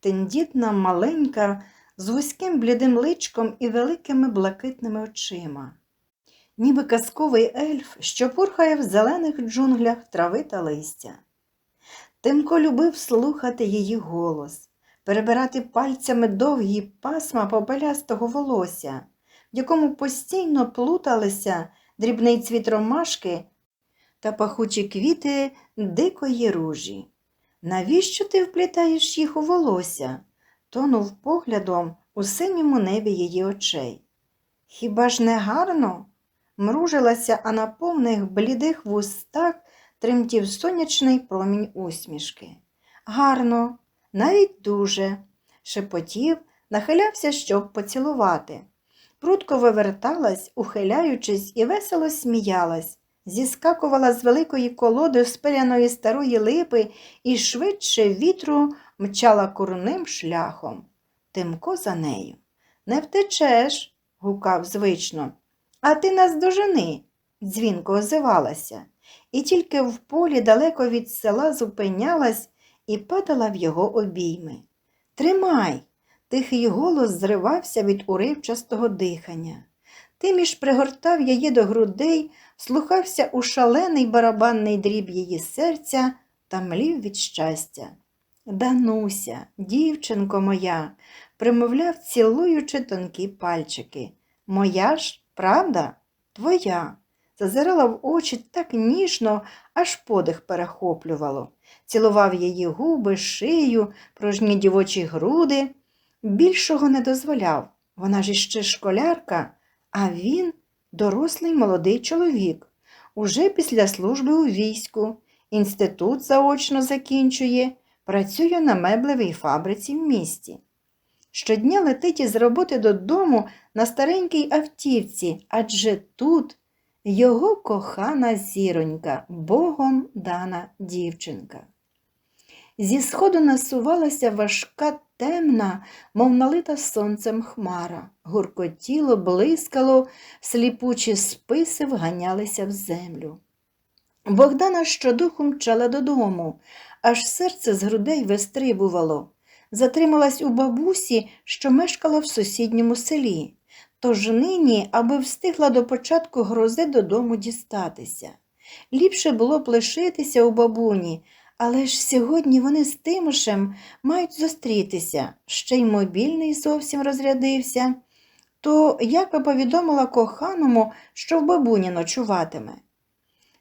Тендітна, маленька, з вузьким блідим личком і великими блакитними очима. Ніби казковий ельф, що пурхає в зелених джунглях трави та листя. Тимко любив слухати її голос, перебирати пальцями довгі пасма попелястого волосся, в якому постійно плуталися дрібний цвіт ромашки та пахучі квіти дикої ружі. Навіщо ти вплітаєш їх у волосся? тонув поглядом у синьому небі її очей. Хіба ж не гарно? Мружилася, а на повних блідих вустах тремтів сонячний промінь усмішки. Гарно, навіть дуже, шепотів, нахилявся, щоб поцілувати. Прудко виверталась, ухиляючись, і весело сміялась, зіскакувала з великої колоди спиляної старої липи і швидше вітру мчала курним шляхом. Тимко за нею. Не втечеш, гукав звично. А ти нас дожени, дзвінко озивалася, і тільки в полі далеко від села зупинялась і падала в його обійми. Тримай! Тихий голос зривався від уривчастого дихання. Тиміш пригортав її до грудей, слухався у шалений барабанний дріб її серця та млів від щастя. Дануся, дівчинко моя, примовляв, цілуючи тонкі пальчики. Моя ж, правда, твоя. Зазирала в очі так ніжно, аж подих перехоплювало. Цілував її губи, шию, прожні дівочі груди. Більшого не дозволяв. Вона ж іще школярка, а він дорослий молодий чоловік. Уже після служби у війську, інститут заочно закінчує, працює на меблевій фабриці в місті. Щодня летить із роботи додому на старенькій автівці, адже тут його кохана зіронька, богом дана дівчинка. Зі сходу насувалася важка темна, мов налита сонцем хмара, гуркотіло, блискало, сліпучі списи вганялися в землю. Богдана щодуху мчала додому, аж серце з грудей вистрибувало. Затрималась у бабусі, що мешкала в сусідньому селі, тож нині, аби встигла до початку грози додому дістатися. Ліпше було б лишитися у бабуні, але ж сьогодні вони з Тимошем мають зустрітися, ще й мобільний зовсім розрядився. То як би повідомила коханому, що в бабуні ночуватиме.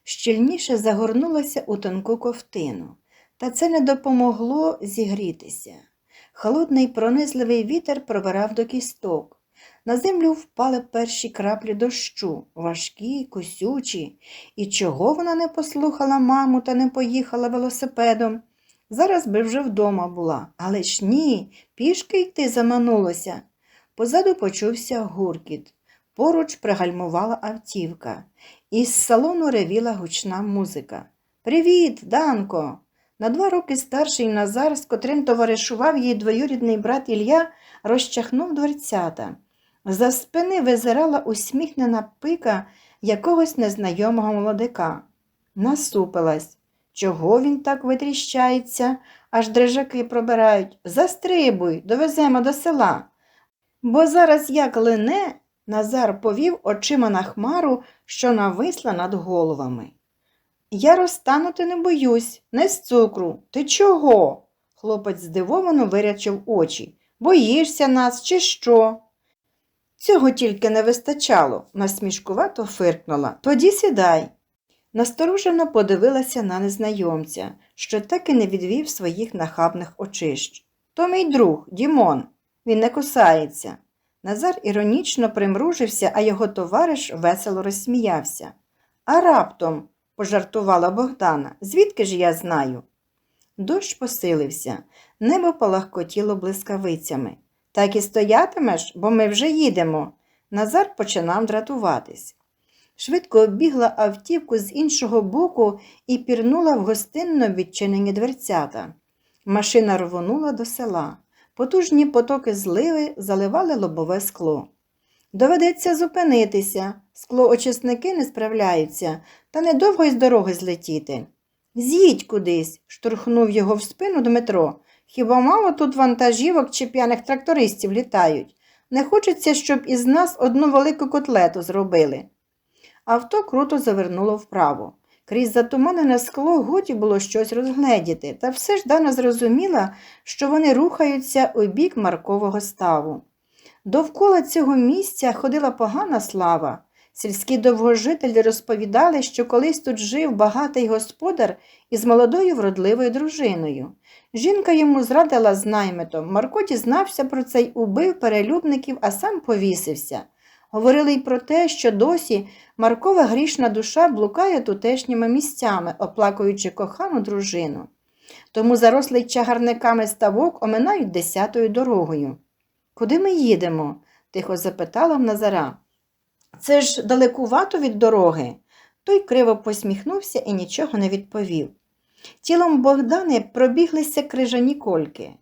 Щільніше загорнулася у тонку ковтину, та це не допомогло зігрітися. Холодний пронизливий вітер пробирав до кісток. На землю впали перші краплі дощу, важкі, косючі. І чого вона не послухала маму та не поїхала велосипедом? Зараз би вже вдома була, але ж ні, пішки йти заманулося. Позаду почувся гуркіт. Поруч пригальмувала автівка. Із салону ревіла гучна музика. Привіт, Данко! На два роки старший Назар, з котрим товаришував її двоюрідний брат Ілля, розчахнув дверцята. За спини визирала усміхнена пика якогось незнайомого молодика. Насупилась. Чого він так витріщається, аж дрижаки пробирають. Застрибуй, довеземо до села. Бо зараз як лине, Назар повів очима на хмару, що нависла над головами. Я розтанути не боюсь, не з цукру. Ти чого? Хлопець здивовано вирячив очі. Боїшся нас, чи що? Цього тільки не вистачало, насмішкувато фиркнула. Тоді сідай. Насторожено подивилася на незнайомця, що так і не відвів своїх нахабних очищ. То мій друг, Дімон, він не кусається. Назар іронічно примружився, а його товариш весело розсміявся. А раптом, пожартувала Богдана, звідки ж я знаю? Дощ посилився, небо палахкотіло блискавицями. Так і стоятимеш, бо ми вже їдемо. Назар починав дратуватись. Швидко оббігла автівку з іншого боку і пірнула в гостинно відчинені дверцята. Машина рвонула до села. Потужні потоки зливи заливали лобове скло. Доведеться зупинитися, склоочисники не справляються, та недовго із дороги злетіти. З'їдь кудись, штурхнув його в спину Дмитро. Хіба мало тут вантажівок чи п'яних трактористів літають? Не хочеться, щоб із нас одну велику котлету зробили. Авто круто завернуло вправо. Крізь затуманене скло годі було щось розгледіти, та все ж Дана зрозуміла, що вони рухаються у бік Маркового ставу. Довкола цього місця ходила погана слава. Сільські довгожителі розповідали, що колись тут жив багатий господар із молодою вродливою дружиною. Жінка йому зрадила з наймитом. Марко дізнався про це й убив перелюбників, а сам повісився. Говорили й про те, що досі Маркова грішна душа блукає тутешніми місцями, оплакуючи кохану дружину. Тому зарослий чагарниками ставок оминають десятою дорогою. Куди ми їдемо? тихо запитала в Назара. Це ж далекувато від дороги. Той криво посміхнувся і нічого не відповів. Тілом Богдани пробіглися крижані кольки.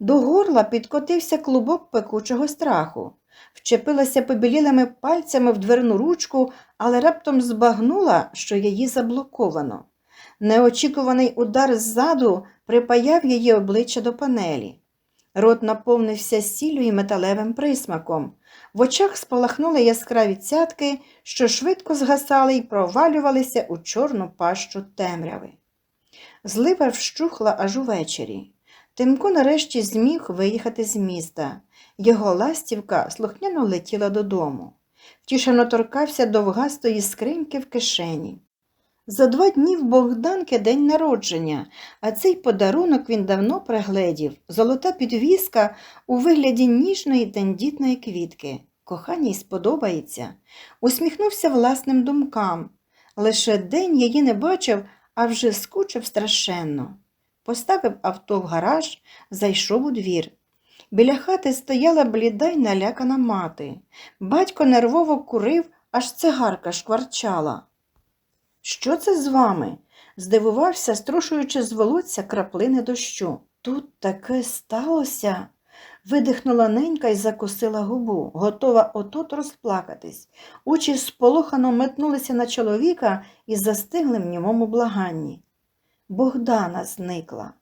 До горла підкотився клубок пекучого страху, вчепилася побілілими пальцями в дверну ручку, але раптом збагнула, що її заблоковано. Неочікуваний удар ззаду припаяв її обличчя до панелі. Рот наповнився сіллю і металевим присмаком. В очах спалахнули яскраві цятки, що швидко згасали і провалювалися у чорну пащу темряви. Злива вщухла аж увечері. Тимко нарешті зміг виїхати з міста. Його ластівка слухняно летіла додому. Втішено торкався довгастої скриньки в кишені. За два дні в Богданки день народження, а цей подарунок він давно пригледів золота підвіска у вигляді ніжної тендітної квітки. Коханій сподобається. Усміхнувся власним думкам. Лише день її не бачив, а вже скучив страшенно. Поставив авто в гараж, зайшов у двір. Біля хати стояла бліда й налякана мати. Батько нервово курив, аж цигарка шкварчала. Що це з вами? здивувався, струшуючи з волосся краплини дощу. Тут таке сталося. Видихнула ненька і закусила губу, готова отут розплакатись. Очі сполохано метнулися на чоловіка і застигли в німому благанні. Богдана зникла.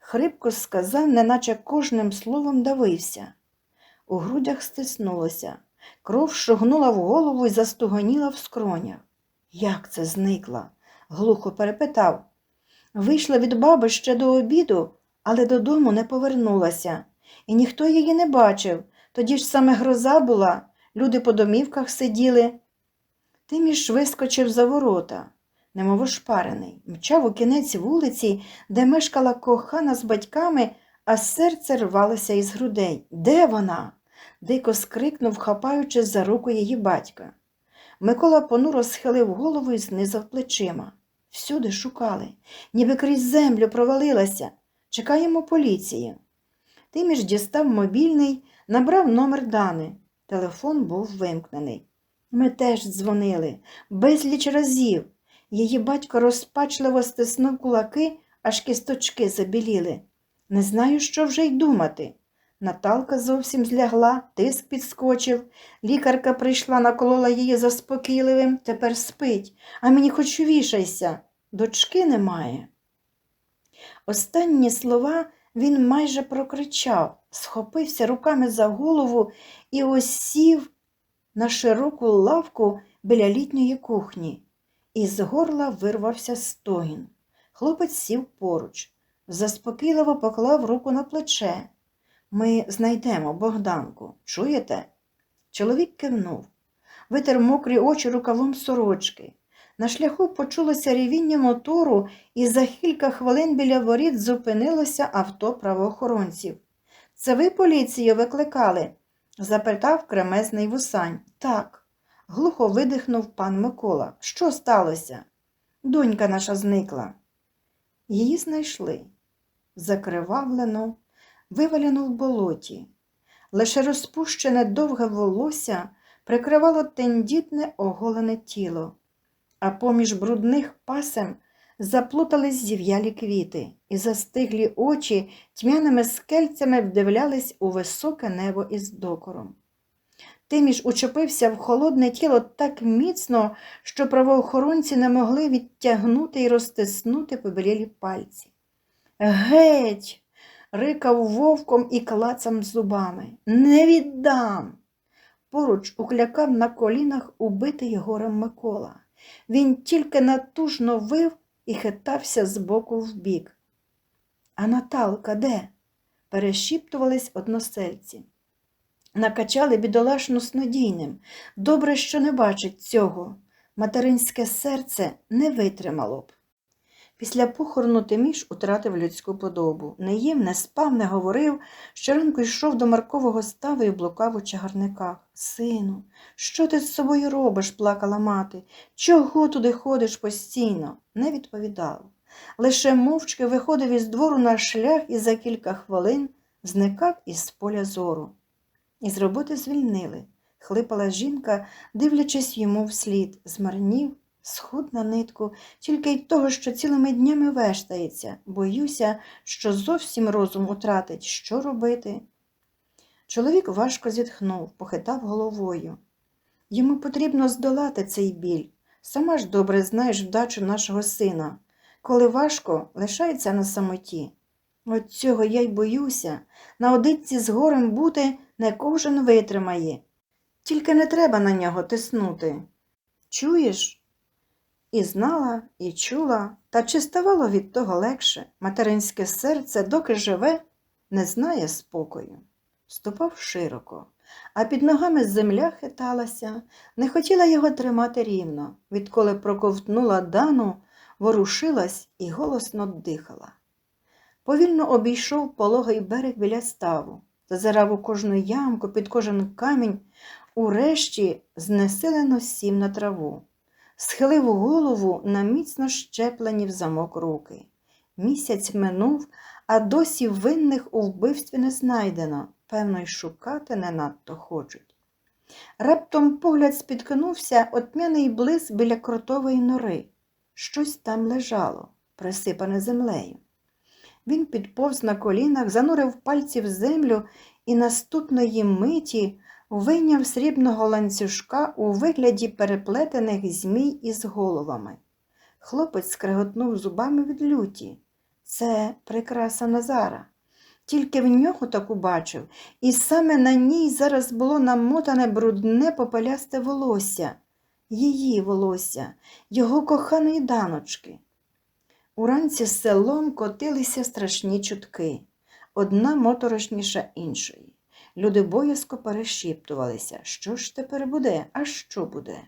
Хрипко сказав, неначе кожним словом давився. У грудях стиснулося. Кров шогнула в голову і застугоніла в скронях. Як це зникла? глухо перепитав. Вийшла від баби ще до обіду, але додому не повернулася, і ніхто її не бачив. Тоді ж саме гроза була, люди по домівках сиділи. Тиміш вискочив за ворота, немов ошпарений, мчав у кінець вулиці, де мешкала кохана з батьками, а серце рвалося із грудей. Де вона? дико скрикнув, хапаючи за руку її батька. Микола понуро схилив голову і знизав плечима. Всюди шукали, ніби крізь землю провалилася. Чекаємо поліції. Тиміш дістав мобільний, набрав номер Дани. Телефон був вимкнений. Ми теж дзвонили, безліч разів. Її батько розпачливо стиснув кулаки, аж кісточки забіліли. Не знаю, що вже й думати. Наталка зовсім злягла, тиск підскочив. Лікарка прийшла, наколола її заспокійливим, тепер спить, а мені хоч вішайся. Дочки немає. Останні слова він майже прокричав, схопився руками за голову і ось сів на широку лавку біля літньої кухні. Із горла вирвався стогін. Хлопець сів поруч, заспокійливо поклав руку на плече. Ми знайдемо Богданку. Чуєте? Чоловік кивнув, витер мокрі очі рукавом сорочки. На шляху почулося рівіння мотору, і за кілька хвилин біля воріт зупинилося авто правоохоронців. Це ви поліцію викликали? запитав кремезний вусань. Так, глухо видихнув пан Микола. Що сталося? Донька наша зникла. Її знайшли. закривавлену, вивалену в болоті. Лише розпущене довге волосся прикривало тендітне оголене тіло, а поміж брудних пасем заплутались зів'ялі квіти, і застиглі очі тьмяними скельцями вдивлялись у високе небо із докором. Тиміш учепився в холодне тіло так міцно, що правоохоронці не могли відтягнути і розтиснути побілілі пальці. Геть! Рикав вовком і клацам зубами. Не віддам. Поруч уклякав на колінах убитий горем Микола. Він тільки натужно вив і хитався з боку в бік. А Наталка де? перешіптувались односельці. Накачали бідолашну снодійним. Добре, що не бачить цього. Материнське серце не витримало б. Після похорону Тиміш утратив людську подобу. Не їв, не спав, не говорив. Щоранку йшов до Маркового ставу і блукав у чагарниках. Сину, що ти з собою робиш? плакала мати. Чого туди ходиш постійно? Не відповідав. Лише мовчки виходив із двору на шлях і за кілька хвилин зникав із поля зору. Із роботи звільнили. Хлипала жінка, дивлячись йому вслід, змарнів, схуд на нитку, тільки й того, що цілими днями вештається. Боюся, що зовсім розум утратить, що робити. Чоловік важко зітхнув, похитав головою. Йому потрібно здолати цей біль. Сама ж добре знаєш вдачу нашого сина. Коли важко, лишається на самоті. От цього я й боюся. Наодинці з горем бути не кожен витримає. Тільки не треба на нього тиснути. Чуєш? І знала, і чула, та чи ставало від того легше материнське серце, доки живе, не знає спокою. Ступав широко, а під ногами земля хиталася, не хотіла його тримати рівно, відколи проковтнула дану, ворушилась і голосно дихала. Повільно обійшов пологий берег біля ставу, зазирав у кожну ямку, під кожен камінь, урешті знесилено сім на траву. Схилив голову на міцно щеплені в замок руки. Місяць минув, а досі винних у вбивстві не знайдено, певно, й шукати не надто хочуть. Раптом погляд спіткнувся отмяний блиск біля кротової нори. Щось там лежало, присипане землею. Він підповз на колінах, занурив пальці в землю і наступної миті вийняв срібного ланцюжка у вигляді переплетених змій із головами. Хлопець скреготнув зубами від люті. Це прикраса Назара. Тільки в нього таку бачив, і саме на ній зараз було намотане брудне попелясте волосся, її волосся, його коханої даночки. Уранці з селом котилися страшні чутки, одна моторошніша іншої. Люди боязко перешіптувалися, що ж тепер буде, а що буде.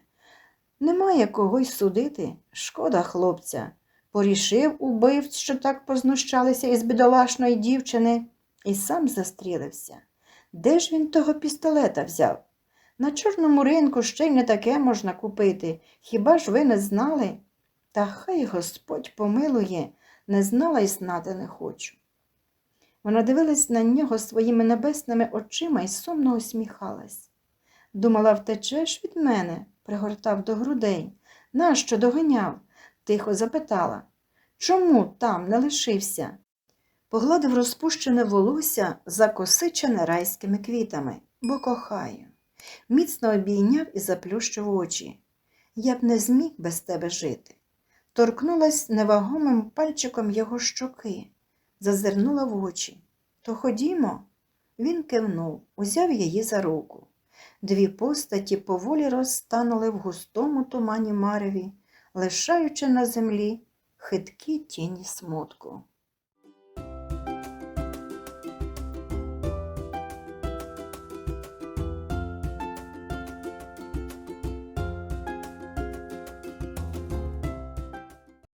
Немає кого й судити, шкода хлопця. Порішив убивць, що так познущалися із бідолашної дівчини, і сам застрілився. Де ж він того пістолета взяв? На чорному ринку ще й не таке можна купити. Хіба ж ви не знали? Та хай Господь помилує, не знала й знати не хочу. Вона дивилась на нього своїми небесними очима і сумно усміхалась. Думала, втечеш від мене, пригортав до грудей. Нащо доганяв? тихо запитала. Чому там не лишився? Погладив розпущене волосся, закосичене райськими квітами, бо кохаю. Міцно обійняв і заплющив очі. Я б не зміг без тебе жити. Торкнулась невагомим пальчиком його щоки, зазирнула в очі. То ходімо. Він кивнув, узяв її за руку. Дві постаті поволі розтанули в густому тумані мареві, лишаючи на землі хиткі тіні смутку.